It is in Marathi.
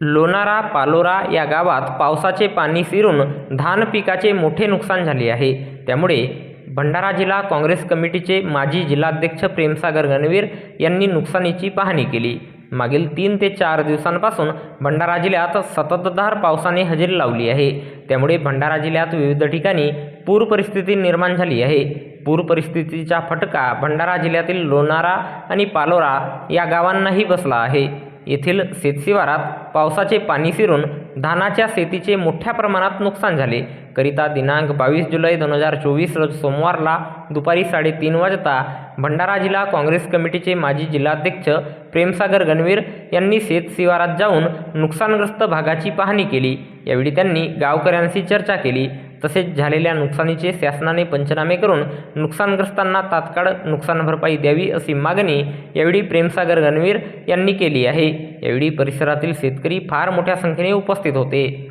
लोणारा पालोरा या गावात पावसाचे पाणी शिरून धान पिकाचे मोठे नुकसान झाले आहे. त्यामुळे भंडारा जिल्हा काँग्रेस कमिटीचे माजी जिल्हाध्यक्ष प्रेमसागर गणवीर यांनी नुकसानीची पाहणी केली. मागील तीन ते चार दिवसांपासून भंडारा जिल्ह्यात सततधार पावसाने हजेरी लावली आहे. त्यामुळे भंडारा जिल्ह्यात विविध ठिकाणी पूर परिस्थिती निर्माण झाली आहे. पूर परिस्थितीचा फटका भंडारा जिल्ह्यातील लोणारा आणि पालोरा या गावांनाही बसला आहे. येथील शेतशिवारात पावसाचे पाणी शिरून धानाच्या शेतीचे मोठ्या प्रमाणात नुकसान झाले. करिता दिनांक बावीस जुलै दोन हजार चोवीस रोज सोमवारला दुपारी साडेतीन वाजता भंडारा जिल्हा काँग्रेस कमिटीचे माजी जिल्हाध्यक्ष प्रेमसागर गणवीर यांनी शेतशिवारात जाऊन नुकसानग्रस्त भागाची पाहणी केली. यावेळी त्यांनी गावकऱ्यांशी चर्चा केली. तसेच झालेल्या नुकसानीचे शासनाने पंचनामे करून नुकसानग्रस्तांना तात्काळ नुकसान भरपाई द्यावी अशी मागणी यावेळी प्रेमसागर गणवीर यांनी केली आहे. यावेळी परिसरातील शेतकरी फार मोठ्या संख्येने उपस्थित होते.